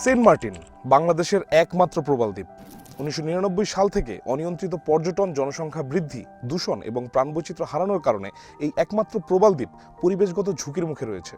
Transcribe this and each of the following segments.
Saint Martin, বাংলাদেশের একমাত্র প্রবাল দ্বীপ। উনিশশো নিরানব্বই সাল থেকে অনিয়ন্ত্রিত পর্যটন জনসংখ্যা বৃদ্ধি, দূষণ এবং প্রাণবৈচিত্র্য হারানোর কারণে এই একমাত্র প্রবাল দ্বীপ পরিবেশগত ঝুঁকির মুখে রয়েছে।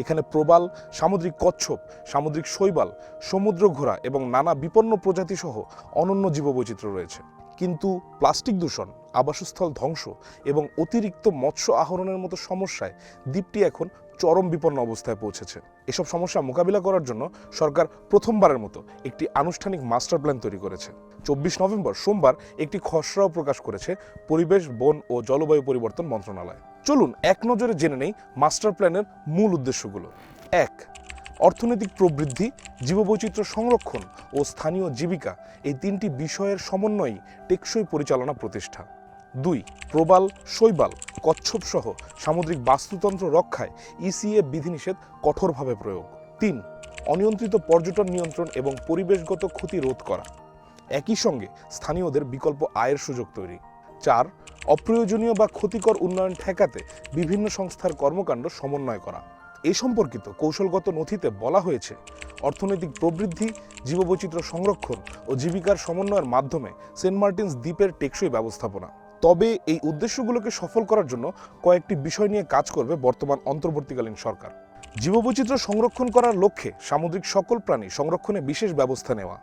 এখানে প্রবাল, সামুদ্রিক কচ্ছপ, সামুদ্রিক শৈবাল, সমুদ্র ঘোড়া এবং নানা বিপন্ন প্রজাতি সহ অনন্য জীববৈচিত্র্য রয়েছে। কিন্তু প্লাস্টিক দূষণ, আবাসস্থল ধ্বংস এবং অতিরিক্ত মৎস্য আহরণের মতো সমস্যায় দ্বীপটি এখন চরম বিপন্ন অবস্থায় পৌঁছেছে। এসব সমস্যা মোকাবিলা করার জন্য সরকার প্রথমবারের মতো একটি আনুষ্ঠানিক মাস্টার প্ল্যান তৈরি করেছে। চব্বিশ নভেম্বর সোমবার একটি খসড়াও প্রকাশ করেছে পরিবেশ, বন ও জলবায়ু পরিবর্তন মন্ত্রণালয়। চলুন এক নজরে জেনে নেই মাস্টার প্ল্যানের মূল উদ্দেশ্যগুলো। এক অর্থনৈতিক প্রবৃদ্ধি, জীববৈচিত্র্য সংরক্ষণ ও স্থানীয় জীবিকা এই তিনটি বিষয়ের সমন্বয়ই টেকসই পরিচালনা প্রতিষ্ঠা। দুই, প্রবাল, শৈবাল, কচ্ছপ সহ সামুদ্রিক বাস্তুতন্ত্র রক্ষায় ইসিএ বিধিনিষেধ কঠোরভাবে প্রয়োগ। তিন, অনিয়ন্ত্রিত পর্যটন নিয়ন্ত্রণ এবং পরিবেশগত ক্ষতি রোধ করা। একই সঙ্গে স্থানীয়দের বিকল্প আয়ের সুযোগ তৈরি। চার, অপ্রয়োজনীয় বা ক্ষতিকর উন্নয়ন ঠেকাতে বিভিন্ন সংস্থার কর্মকাণ্ড সমন্বয় করা। এই সম্পর্কিত কৌশলগত নথিতে বলা হয়েছে, অর্থনৈতিক প্রবৃদ্ধি, জীববৈচিত্র্য সংরক্ষণ ও জীবিকার সমন্বয়ের মাধ্যমে সেন্ট মার্টিনস দ্বীপের টেকসই ব্যবস্থাপনা। তবে এই উদ্দেশ্যগুলোকে সফল করার জন্য কয়েকটি বিষয় নিয়ে কাজ করবে বর্তমান অন্তর্বর্তীকালীন সরকার। জীববৈচিত্র্য সংরক্ষণ করার লক্ষ্যে সামুদ্রিক সকল প্রাণী সংরক্ষণে বিশেষ ব্যবস্থা নেওয়া,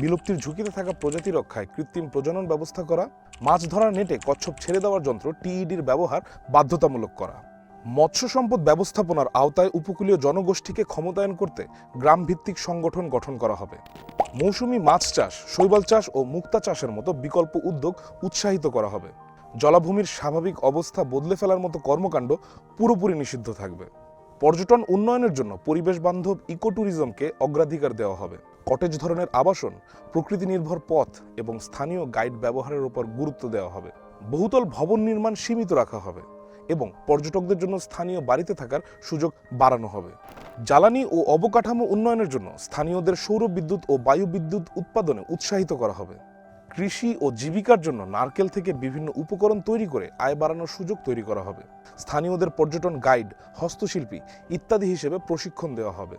বিলুপ্তির ঝুঁকিতে থাকা প্রজাতি রক্ষায় কৃত্রিম প্রজনন ব্যবস্থা করা, মাছ ধরার নেটে কচ্ছপ ছেড়ে দেওয়ার যন্ত্র টিইডির ব্যবহার বাধ্যতামূলক করা। মৎস্য সম্পদ ব্যবস্থাপনার আওতায় উপকূলীয় জনগোষ্ঠীকে ক্ষমতায়ন করতে গ্রাম ভিত্তিক সংগঠন গঠন করা হবে। মৌসুমি মাছ চাষ, শৈবাল চাষ ও মুক্তা চাষের মতো বিকল্প উদ্যোগ উৎসাহিত করা হবে। জলাভূমির স্বাভাবিক অবস্থা বদলে ফেলার মতো কর্মকাণ্ড পুরোপুরি নিষিদ্ধ থাকবে। পর্যটন উন্নয়নের জন্য পরিবেশ বান্ধব ইকো ট্যুরিজমকে অগ্রাধিকার দেওয়া হবে। কটেজ ধরনের আবাসন প্রকৃতি নির্ভর পথ এবং স্থানীয় গাইড ব্যবহারের উপর গুরুত্ব দেওয়া হবে। বহুতল ভবন নির্মাণ সীমিত রাখা হবে। এবং পর্যটকদের জন্য স্থানীয় বাড়িতে থাকার সুযোগ বাড়ানো হবে। জ্বালানি ও অবকাঠামো উন্নয়নের জন্য স্থানীয়দের সৌর বিদ্যুৎ ও বায়ু বিদ্যুৎ উৎপাদনে উৎসাহিত করা হবে। কৃষি ও জীবিকার জন্য নারকেল থেকে বিভিন্ন উপকরণ তৈরি করে আয় বাড়ানোর সুযোগ তৈরি করা হবে। স্থানীয়দের পর্যটন গাইড, হস্তশিল্পী ইত্যাদি হিসেবে প্রশিক্ষণ দেওয়া হবে।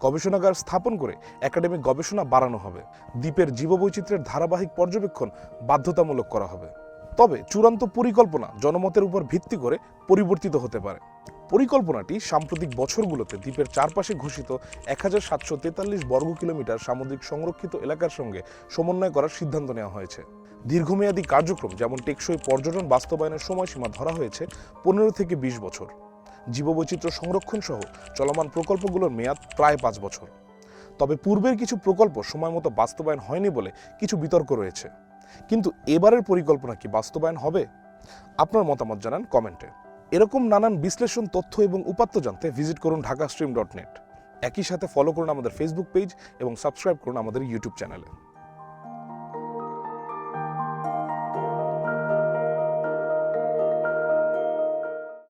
গবেষণাগার স্থাপন করে একাডেমিক গবেষণা বাড়ানো হবে। দ্বীপের জীববৈচিত্র্যের ধারাবাহিক পর্যবেক্ষণ বাধ্যতামূলক করা হবে। তবে চূড়ান্ত পরিকল্পনা জনমতের উপর ভিত্তি করে পরিবর্তিত হতে পারে। পরিকল্পনাটি সাম্প্রতিক বছরগুলোতে দ্বীপের চারপাশে ঘোষিত এক হাজার সাতশো তেতাল্লিশ বর্গ কিলোমিটার সামুদ্রিক সংরক্ষিত এলাকার সঙ্গে সমন্বয় করার সিদ্ধান্ত নেওয়া হয়েছে। দীর্ঘমেয়াদী কার্যক্রম যেমন টেকসই পর্যটন বাস্তবায়নের সময়সীমা ধরা হয়েছে পনেরো থেকে বিশ বছর। জীববৈচিত্র্য সংরক্ষণ সহ চলমান প্রকল্পগুলোর মেয়াদ প্রায় পাঁচ বছর। তবে পূর্বের কিছু প্রকল্প সময়মতো বাস্তবায়ন হয়নি বলে কিছু বিতর্ক রয়েছে। কিন্তু এবারের পরিকল্পনা কি বাস্তবায়ন হবে? আপনার মতামত জানান কমেন্টে। এরকম নানান বিশ্লেষণ তথ্য এবং উপাত্ত জানতে ভিজিট করুন ঢাকা স্ট্রিম ডট নেট। একই সাথে ফলো করুন আমাদের ফেসবুক পেজ এবং সাবস্ক্রাইব করুন আমাদের ইউটিউব চ্যানেলে